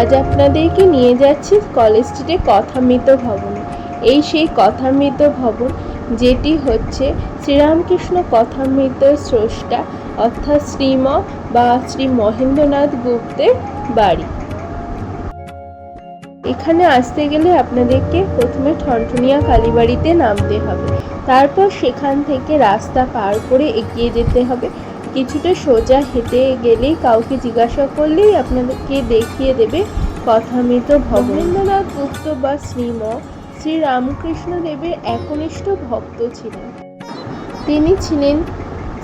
আজ আপনাদেরকে নিয়ে যাচ্ছি কলেজ স্ট্রিটে কথামৃত ভবনে। এই সেই কথামৃত ভবন, যেটি হচ্ছে শ্রীরামকৃষ্ণ কথামৃত স্রষ্টা, অর্থাৎ শ্রীম বা শ্রী মহেন্দ্রনাথ গুপ্তের বাড়ি। এখানে আসতে গেলে আপনাদেরকে প্রথমে ঠনঠনিয়া কালীবাড়িতে নামতে হবে। তারপর সেখান থেকে রাস্তা পার করে এগিয়ে যেতে হবে। কিছুটা সোজা হেঁটে গেলেই কাউকে জিজ্ঞাসা করলেই আপনাদেরকে দেখিয়ে দেবে কথামৃত ভবেন্দ্রনাথ গুপ্ত বা শ্রীম শ্রী রামকৃষ্ণ দেবের একনিষ্ঠ ভক্ত ছিলেন। তিনি ছিলেন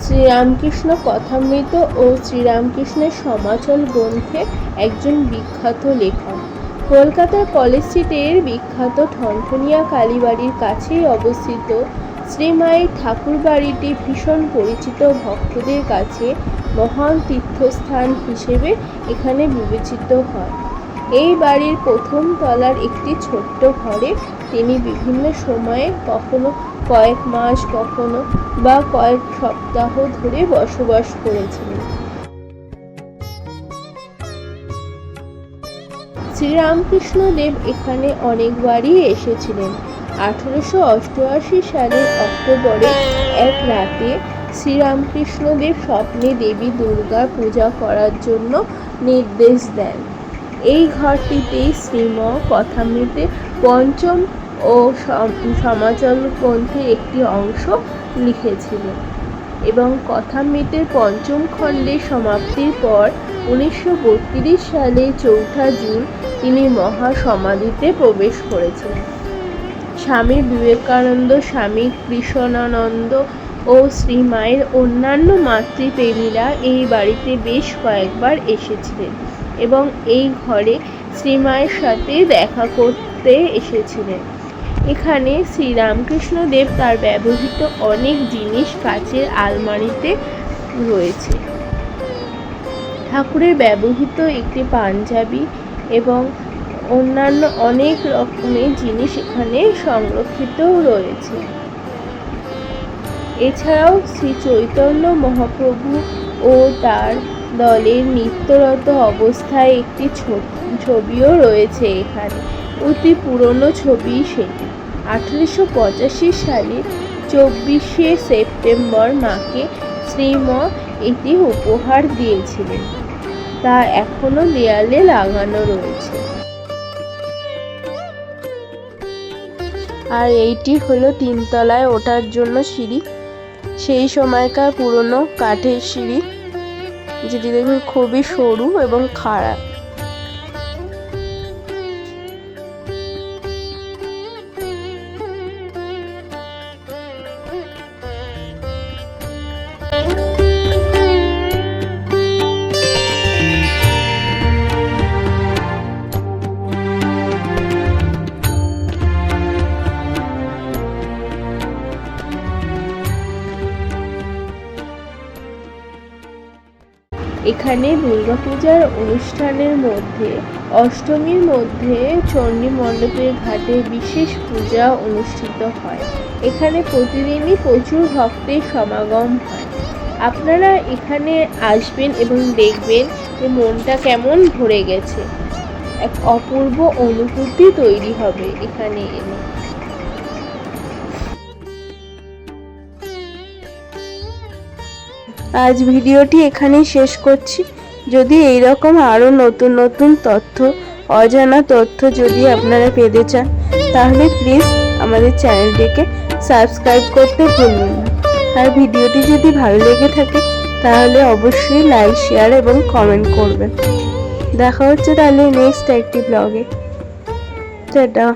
শ্রীরামকৃষ্ণ কথামৃত ও শ্রীরামকৃষ্ণের সমাচল গ্রন্থে একজন বিখ্যাত লেখক। কলকাতার কলেজ স্ট্রিটের বিখ্যাত ঠনঠনিয়া কালীবাড়ির কাছেই অবস্থিত শ্রীমায়ের ঠাকুর বাড়িটি ভীষণ পরিচিত ভক্তদের কাছে মহান তীর্থস্থান হিসেবে এখানে বিবেচিত হয়। এই বাড়ির প্রথম তলার একটি ছোট্ট ঘরে তিনি বিভিন্ন সময়ে কখনো কয়েক মাস, কখনো বা কয়েক সপ্তাহ ধরে বসবাস করেছিলেন। শ্রীরামকৃষ্ণ দেব এখানে অনেকবারই এসেছিলেন। আঠারোশো অষ্টআশি সালের অক্টোবরে এক রাতে শ্রীরামকৃষ্ণদেব স্বপ্নে দেবী দুর্গা পূজা করার জন্য নির্দেশ দেন। এই ঘরটিতেই শ্রীম কথামৃতে পঞ্চম ও সম- সমাচল গ্রন্থের একটি অংশ লিখেছিলেন এবং কথামৃতের পঞ্চম খণ্ডের সমাপ্তির পর উনিশশো বত্রিশ সালে চৌঠা জুন তিনি মহাসমাধিতে প্রবেশ করেছিলেন। স্বামী বিবেকানন্দ, স্বামী কৃষ্ণানন্দ ও শ্রীমায়ের অন্যান্য মাতৃপ্রেমীরা এই বাড়িতে বেশ কয়েকবার এসেছিলেন এবং এই ঘরে শ্রীমায়ের সাথে দেখা করতে এসেছিলেন। এখানে শ্রীরামকৃষ্ণ দেব তার ব্যবহৃত অনেক জিনিস কাচের আলমারিতে রয়েছে। ঠাকুরের ব্যবহৃত একটি পাঞ্জাবি এবং অন্যান্য অনেক রকমের জিনিস এখানে সংরক্ষিত রয়েছে। এছাড়াও শ্রী চৈতন্য মহাপ্রভু ও তার দলের নিত্যরত অবস্থায় একটি ছবিও রয়েছে এখানে। অতি পুরনো ছবি সেটি। আঠেরোশো পঁচাশি সালে চব্বিশে সেপ্টেম্বর মাকে শ্রীম এটি উপহার দিয়েছিলেন। তা এখনও দেয়ালে লাগানো রয়েছে। আর এইটি হলো তিনতলায় ওঠার জন্য সিঁড়ি। সেই সময়কার পুরনো কাঠের সিঁড়ি, যেটি দেখুন খুবই সরু এবং খাড়া। এখানে দুর্গাপূজার অনুষ্ঠানের মধ্যে, অষ্টমীর মধ্যে চণ্ডী মণ্ডপের ঘাটে বিশেষ পূজা অনুষ্ঠিত হয়। এখানে প্রতিদিনই প্রচুর ভক্তের সমাগম হয়। আপনারা এখানে আসবেন এবং দেখবেন যে মনটা কেমন ভরে গেছে। এক অপূর্ব অনুভূতি তৈরি হবে এখানে এলে আজ ভিডিওটি এখানেই শেষ করছি। যদি এই রকম আরও নতুন নতুন তথ্য, অজানা তথ্য যদি আপনারা পেতে চান, তাহলে প্লিজ আমাদের চ্যানেলটিকে সাবস্ক্রাইব করতে ভুলবেন না। আর ভিডিওটি যদি ভালো লেগে থাকে, তাহলে অবশ্যই লাইক শেয়ার এবং কমেন্ট করবেন। দেখা হচ্ছে তাহলে নেক্সট একটি ব্লগে টাটা।